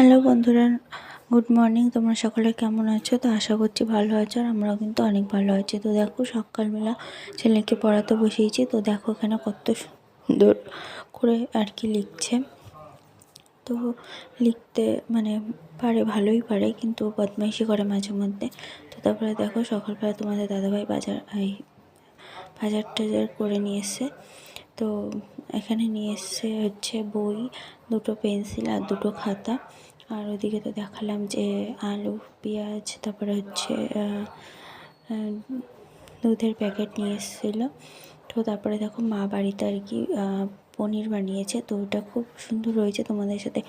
Hello বন্ধুরা, good morning. তোমরা সকলে কেমন আছো? তো আশা করছি ভালো আছো আর আমরাও কিন্তু অনেক ভালো আছি। তো দেখো, সকালবেলা ছেলেকে পড়াতে বসিয়েছি। তো দেখো, এখানে কত সুন্দর করে আর কি লিখছে। তো লিখতে মানে পারে, ভালোই পারে, কিন্তু বদমাইশি করে মাঝে মধ্যে। তো তারপরে দেখো, সকালবেলা তোমাদের দাদাভাই বাজার, এই বাজার টাজার করে নিয়ে এসছে। তো এখানে নিয়ে এসছে হচ্ছে বই, দুটো পেন্সিল আর দুটো খাতা। আর ওদিকে তো দেখালাম যে আলু, পেঁয়াজ, তারপরে হচ্ছে দুধের প্যাকেট নিয়ে এসেছিল। তো তারপরে দেখো মা বাড়িতে আর কি পনির বানিয়েছে। তো ওটা খুব সুন্দর রয়েছে তোমাদের সাথে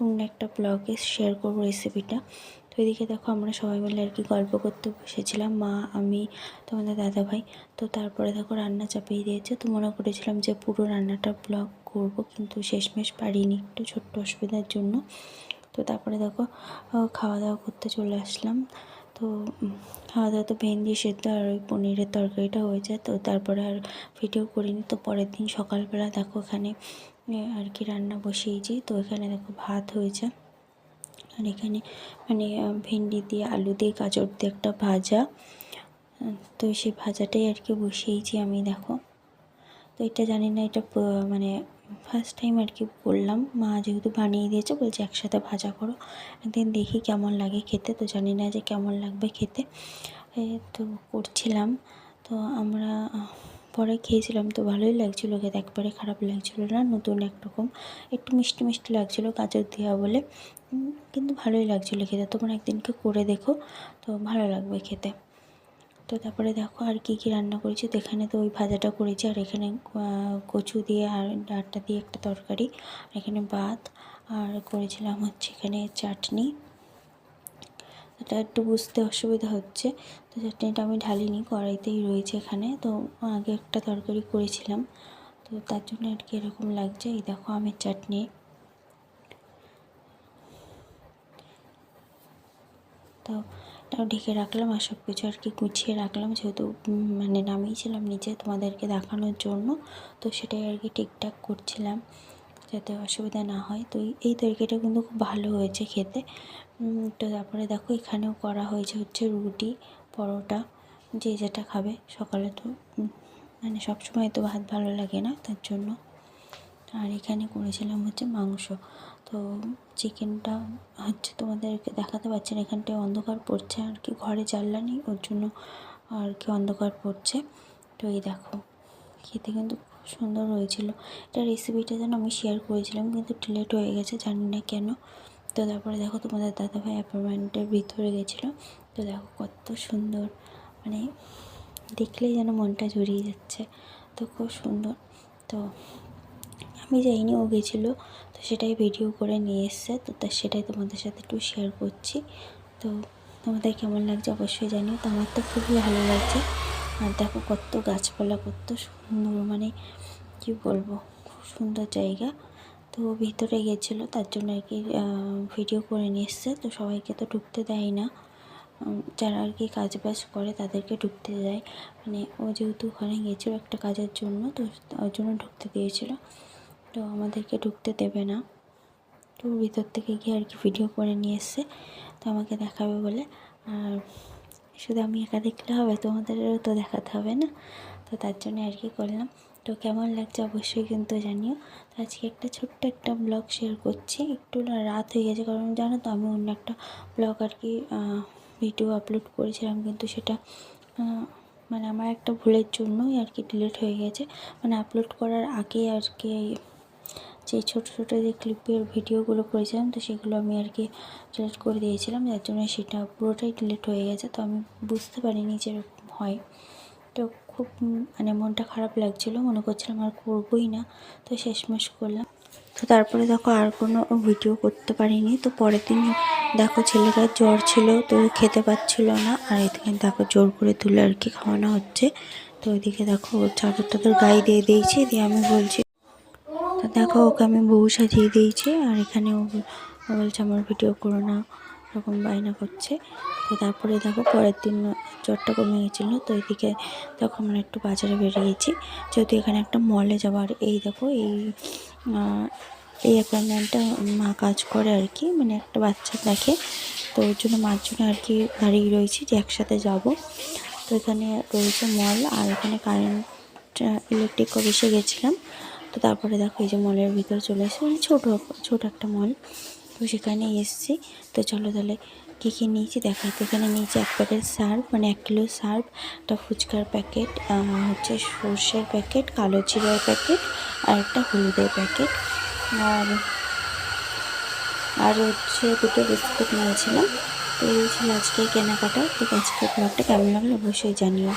অন্য একটা ব্লগে শেয়ার করব রেসিপিটা তো এদিকে দেখো আমরা সবাই মিলে আর কি গল্প করতে বসেছিলাম। মা, আমি, তোমাদের দাদা ভাই তো তারপরে দেখো রান্না চাপিয়ে দিয়েছে। তো মনে করেছিলাম যে পুরো রান্নাটা ব্লগ করব, কিন্তু শেষমেশ পারিনি। একটু ছোট্ট অসুবিধার জন্য। তো তারপরে দেখো খাওয়া দাওয়া করতে চলে আসলাম। তো খাওয়া দাওয়া তো ভেন্ডি সেদ্ধ আর ওই পনিরের তরকারিটা হয়েছে তো তারপরে আর ভিডিও করিনি। তো পরের দিন সকালবেলা দেখো এখানে আর কি রান্না বসিয়েছি। তো এখানে দেখো ভাত হয়েছে। আর এখানে মানে ভেন্ডি দিয়ে আলু দিয়ে গাজর দিয়ে একটা ভাজা। তো সেই ভাজাটাই আর কি বসিয়েছি আমি, দেখো। তো এটা জানি না, এটা মানে ফার্স্ট টাইম আর কি করলাম। মা যেহেতু বানিয়ে দিয়েছে, বলছে একসাথে ভাজা করো। একদিন দেখি কেমন লাগে খেতে। তো জানি না যে কেমন লাগবে খেতে। তো করছিলাম। তো আমরা, পরে খেয়েছিলাম। তো ভালোই লাগছিল খেতে। একবারে খারাপ লাগছিল না, নতুন একরকম। একটু মিষ্টি মিষ্টি লাগছিল, গাজর দেওয়া বলে। কিন্তু ভালোই লাগছিল খেতে। তোমরা একদিনকে করে দেখো। তো ভালো লাগবে খেতে। তো তারপরে দেখো আর কি কি রান্না করেছি। তো এখানে তো ওই ভাজাটা করেছি আর এখানে কচু দিয়ে আর ডাঁটা দিয়ে একটা তরকারি, আর এখানে ভাত, আর করেছিলাম হচ্ছে এখানে চাটনি। এটা একটু বুঝতে অসুবিধা হচ্ছে, তো চাটনিটা আমি ঢালিনি, কড়াইতেই রয়েছে এখানে। তো আগে একটা তরকারি করেছিলাম, তো তার জন্য আর কি এরকম লাগছে। এই দেখো আমের চাটনি তো তাও ঢেকে রাখলাম আর সব কিছু আর কি গুছিয়ে রাখলাম। যেহেতু মানে নামিয়েছিলাম নিচে তোমাদেরকে দেখানোর জন্য, তো সেটাই আর কি ঠিকঠাক করছিলাম যাতে অসুবিধা না হয়। তো এই তরকারিটা কিন্তু খুব ভালো হয়েছে খেতে। তো তারপরে দেখো এখানেও করা হয়েছে হচ্ছে রুটি, পরোটা, যে যেটা খাবে সকালে তো মানে সবসময় তো ভাত ভালো লাগে না, তার জন্য আর এখানে করেছিলাম হচ্ছে মাংস। তো চিকেনটা হচ্ছে তোমাদেরকে দেখাতে পারছি না, এখানটায় অন্ধকার পড়ছে আর কি ঘরে জ্বালা নেই, ওর জন্য আর কি অন্ধকার পড়ছে। তো এই দেখো, খেতে কিন্তু খুব সুন্দর হয়েছিল। এটা রেসিপিটা যেন আমি শেয়ার করেছিলাম, কিন্তু ডিলেট হয়ে গেছে, জানি না কেন। তো তারপরে দেখো তোমাদের দাদাভাই অ্যাপার্টমেন্টের ভিতরে গেছিল। তো দেখো কত সুন্দর মানে দেখলেই যেন মনটা জড়িয়ে যাচ্ছে। তো খুব সুন্দর। তো আমি যাইনি, ও গেছিল। তো সেটাই ভিডিও করে নিয়ে এসছে। তো সেটাই তোমাদের সাথে একটু শেয়ার করছি। তো তোমাদের কেমন লাগছে অবশ্যই জানিও। তো আমার তো খুবই ভালো লাগছে। আর দেখো কত গাছপালা, কত সুন্দর মানে কী বলব, খুব সুন্দর জায়গা। তো ভিতরে গেছিল, তার জন্য আর কি ভিডিও করে নিয়ে এসছে। তো সবাইকে তো ঢুকতে দেয় না। যারা আর কি কাজ বাজ করে তাদেরকে ঢুকতে দেয়। মানে ও যেহেতু ওখানে গেছিল একটা কাজের জন্য, তো ওর জন্য ঢুকতে দিয়েছিলো। তো আমাদেরকে ঢুকতে দেবে না। তো ভিতর থেকে গিয়ে আর কি ভিডিও করে নিয়ে এসছে। তো আমাকে দেখাবে বলে। আর শুধু আমি একা দেখলে হবে, তোমাদেরও তো দেখাতে হবে না। তো তার জন্য আর কি করলাম। তো কেমন লাগছে অবশ্যই কিন্তু জানিও। তো আজকে একটা ছোট্ট একটা ব্লগ শেয়ার করছি। একটু রাত হয়ে গেছে, কারণ জানো তো আমি অন্য একটা ব্লগ আর কি ভিডিও আপলোড করেছিলাম। কিন্তু সেটা মানে আমার একটা ভুলের জন্যই আর কি ডিলিট হয়ে গেছে। মানে আপলোড করার আগে আর কি যে ছোটো ছোটো যে ক্লিপের ভিডিওগুলো করেছিলাম, তো সেগুলো আমি আর কি ডিলিট করে দিয়েছিলাম। যার জন্য সেটা পুরোটাই ডিলিট হয়ে গেছে। তো আমি বুঝতে পারিনি যে এরকম হয়। তো খুব মানে মনটা খারাপ লাগছিল। মনে করছিলাম আর করবোই না। তো শেষমেশ করলাম। তো তারপরে দেখো আর কোনো ভিডিও করতে পারিনি। তো পরের দিন দেখো ছেলেটার জ্বর ছিল, তো খেতে পাচ্ছিল না। আর এদিকে দেখো জোর করে তুলে আর কি খাওয়ানো হচ্ছে। তো ওইদিকে দেখো চাদর টাদর গায়ে দিয়ে দিয়েছি। দিয়ে আমি বলছি তো দেখো, ওকে আমি বউ সাজিয়ে দিয়েছি, আর এখানে ও বলছে, আমার ভিডিও করো না। এরকম বায়না করছে। তো তারপরে দেখো, পরের দিন জ্বরটা কমে গেছিল, তো এদিকে দেখো, আমরা একটু বাজারে বেরিয়েছি। যেহেতু এখানে একটা মলে যাব, আর এই দেখো, এই এই অ্যাপার্টমেন্টটা মা কাজ করে আর কি মানে একটা বাচ্চা দেখে। তো ওর জন্য মার জন্য আর কি দাঁড়িয়ে রয়েছি, যে একসাথে যাব। তো এখানে রয়েছে মল আর এখানে কারেন্ট ইলেকট্রিক অফিসে গেছিলাম। তো তারপরে দেখো এই যে মলের ভিতরে চলে এসেছি। মানে ছোটো ছোটো একটা মল। তো সেখানে এসেছি। তো চলো তাহলে কী কী নিয়েছি দেখাই। তো এখানে নিয়েছি এক প্যাকেট সার্ফ মানে এক কিলো সার্ফ, একটা ফুচকার প্যাকেট হচ্ছে সর্ষের প্যাকেট, কালো জিরার প্যাকেট, আর একটা হলুদের প্যাকেট। আর আর হচ্ছে দুটো বিস্কুট নিয়েছিলাম। তো এই ছিল আজকে কেনাকাটা। তো আজকে ব্লগটা কেমন লাগল অবশ্যই জানিও।